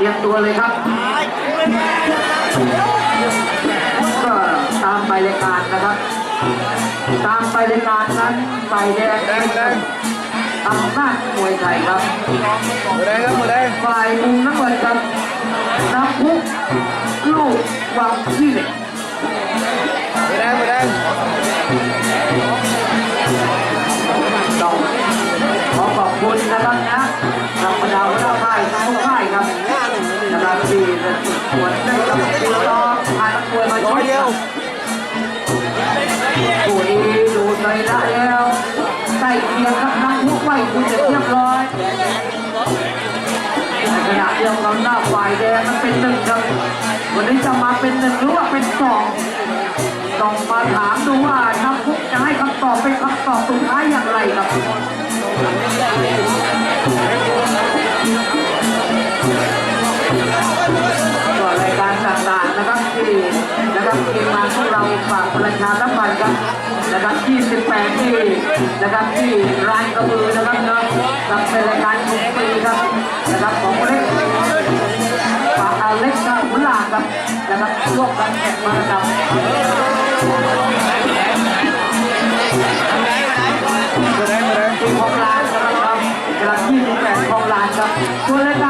เตรียมตัวเลยครับก็ตามไปรายการนะครับ ตามไปรายการนั้นไฟแดงแดงแดงอำนาจมวยไทยครับหมูแดงครับหมูแดงฝ่ายมุมน้ำเงินครับน้ำพุลูกวังที่เหล็กหมูแดงหมูแดงต้อง ยวกันหน้าฝ่ายแดงมันเป็นหนึ่งครับ วันนี้จะมาเป็นหนึ่งหรือว่าเป็นสองต้องมาถามดูว่านักพุจะให้คำตอบเป็นคำตอบสุดท้ายอย่างไรครับก็รายการต่างๆนะครับที่ ชาสัมพันธ์ครับนะครับ28ที่นะครับที่ร้านกระบือนะครับเนาะกับเป็นรายการทุกปีครับนะครับของเล็กฝากอาเล็กกับหุ่นลากครับนะครับร่วมกันแข่งมาครับหมูแดงหมูแดงทีมของร้านนะครับกำลัง28ของร้านครับส่วรายการ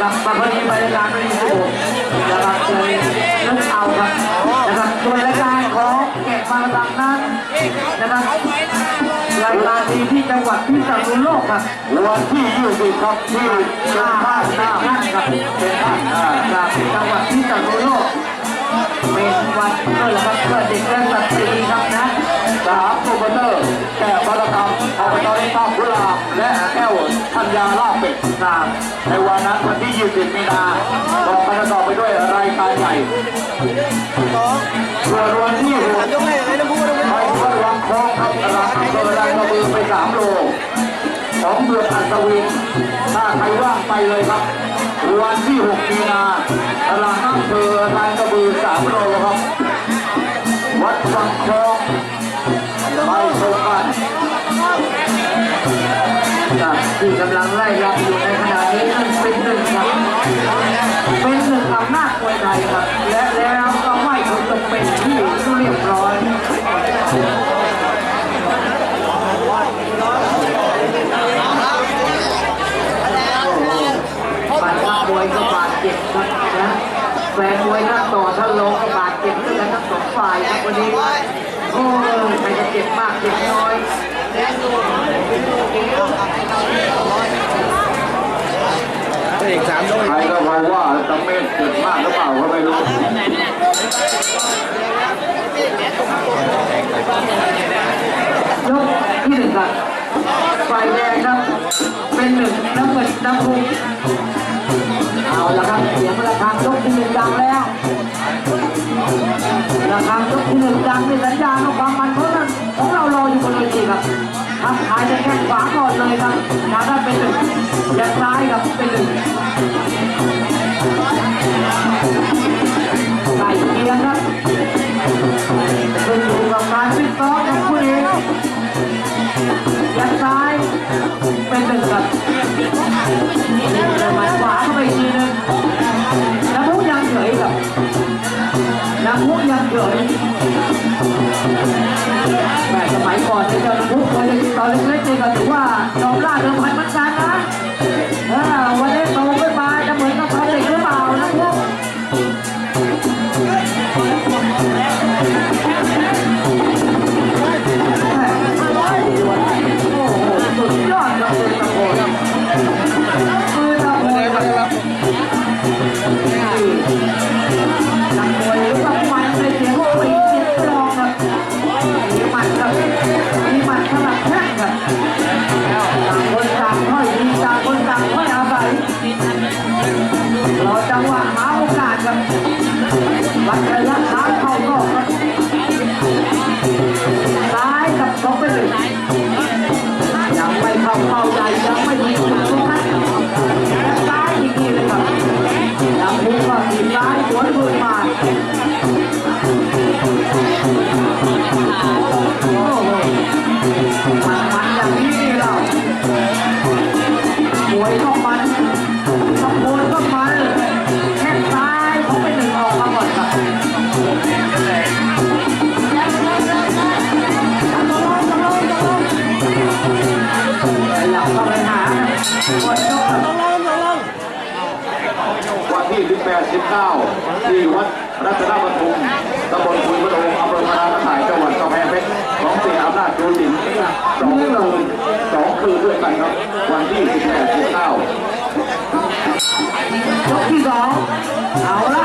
กลับมาพอดีไปรายการพอดีครับผมนะครับเลยนึกเอาครับนะครับส่วรายการของแกมาดังนั้นนะครับรายการดีที่จังหวัดพิษณุโลกครับวันที่20ครับที่เป็นภาคหน้าห้าครับเป็นภาคจากจังหวัดพิษณุโลกเป็นวันเพื่อครับเพื่อเด็กและสตรีครับนะสามโปรโมเตอร์แก่บารกรรมอบตเล็กภาคกุลาและแก้ว ธัญญาลาเป็ดสามในวันนั้นวันที่ 20 มีนาบอกกันต่อไปด้วยรายการใหญ่ส่วนวันที่6ยกน้ำพุน้ำพุไปวัดวังคลองครับตลาดอำเภอแรงกระบือไป 3 โลของเมืองอัศวินถ้าใครว่างไปเลยครับ วันที่ 6 มีนาตลาดอำเภอแรงกระบือ 3 โลครับ วัดวังคลอง ที่กำลังไล่รับอยู่ในขณะนี้นั่นเป็นหนึ่งครับเป็นหนึ่งอำนาจมวยไทยครับ และแล้วก็ไม่ถูกตกเป็นที่เรียบร้อยบัตรนักมวยก็บาดเจ็บครับนะแฟนมวยนักต่อท่านลงก็บาดเจ็บด้วยกันทั้งสองฝ่ายครับวันนี้โอ้ยใครจะเจ็บมากเจ็บน้อย อีกสามยใครก็บอกว่าตะเม็ดเกิดมากหรือเปล่าก็ไม่รู้ยกที่หนึ่งครับไฟแดงครับ เป็นหนึ่งน้ำเงินน้ำพุเอาละครับเสียงระฆังยกที่หนึ่งดังแล้วระฆังยกที่หนึ่งดังนี่สัญญาณของความมันเพราะนั้นของเรารออยู่บนเวทีครับ ทำขายจะแค่ขวาก่อนเลยครับทางด้านเป็นหนึ่งแยกซ้ายครับเป็นหนึ่งไก่เกียงครับขึ้นอยู่กับการฟิตซ้อมของผู้เองยัดซ้ายเป็นหนึ่งครับแต่หมัดขวาเข้าไปอีกทีนึงน้ำพุยังเฉยครับน้ำพุยังเฉย เนี่เจ้าน้ำพุเคยตอนเล็กๆนี่ก็ถือว่าจอมล่าเดิมพันมันชันนะ ร วันที่18-19ที่วัดรัตนปทุมตำบลคุยพระองค์อำเภอพราถ่ายจังหวัดกำแพงเพชรของเสียอำนาจโดยดินสองคืนสองคืนด้วยกันครับ วันที่18-19ยกที่สองเอาละ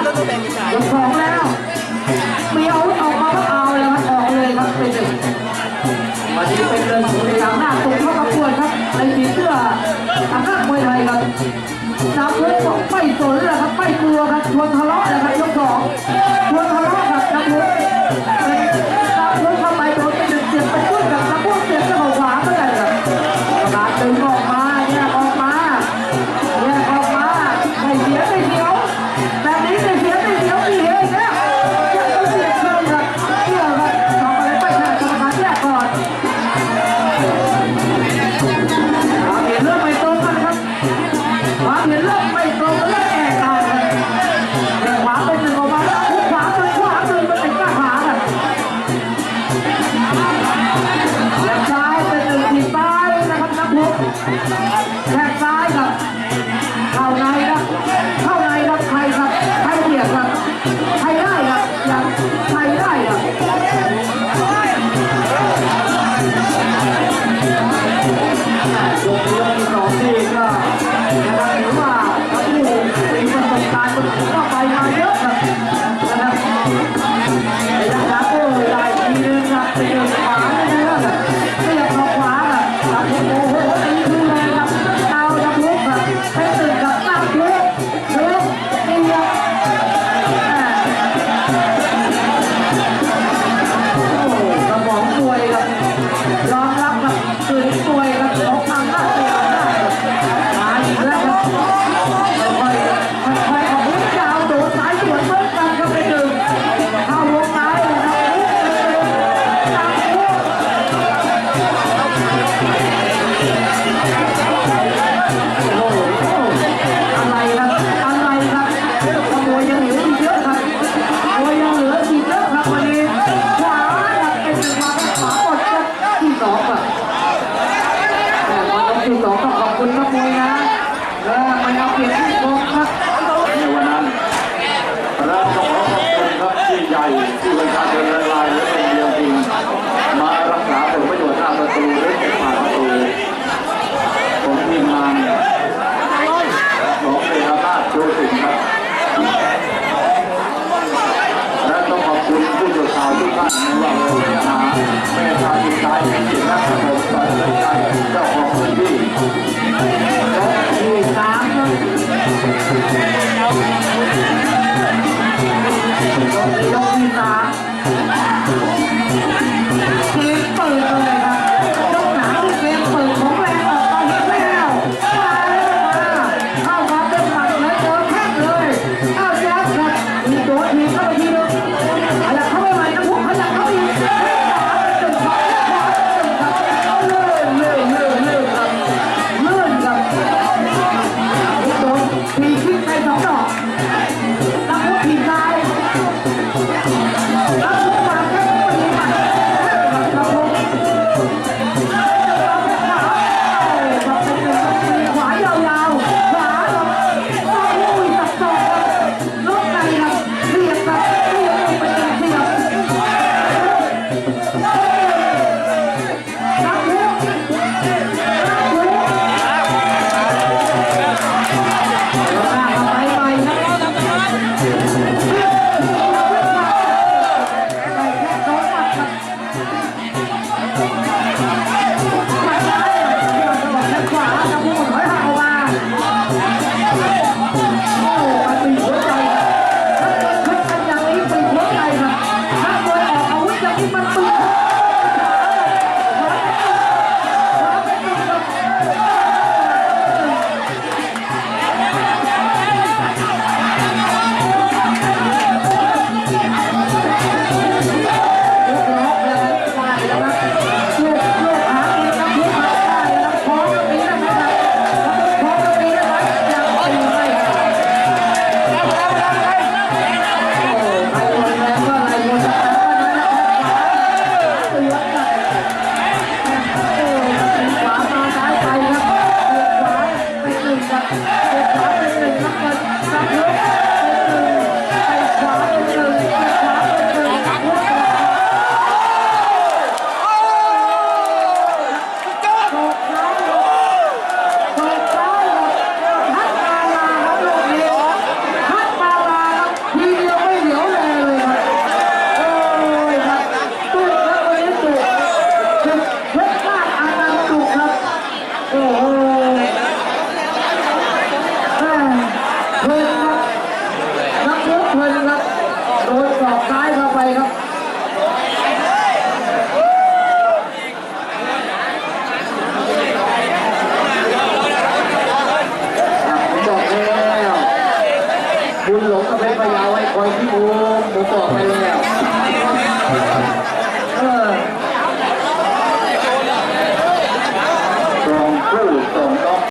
ที่สองก็ขอบคุณนักมวยนะและไม่เอาเปรียบที่สอกครับในวันนั้นเราขอขอบคุณครับที่ใหญ่ที่ประชาชนละลายและเป็นเรื่องจริงมารักษาผลประโยชน์ตามประตูและเก็บผ่านประตูของทีมงานของเอกราชโจสิงครับและต้องขอบคุณผู้สื่อข่าวทุกท่านไม่ว่าคุณหาแม่ชาติใจที่รักสงบต่อใจเจ้าของ สาม Speaking. Yeah. อ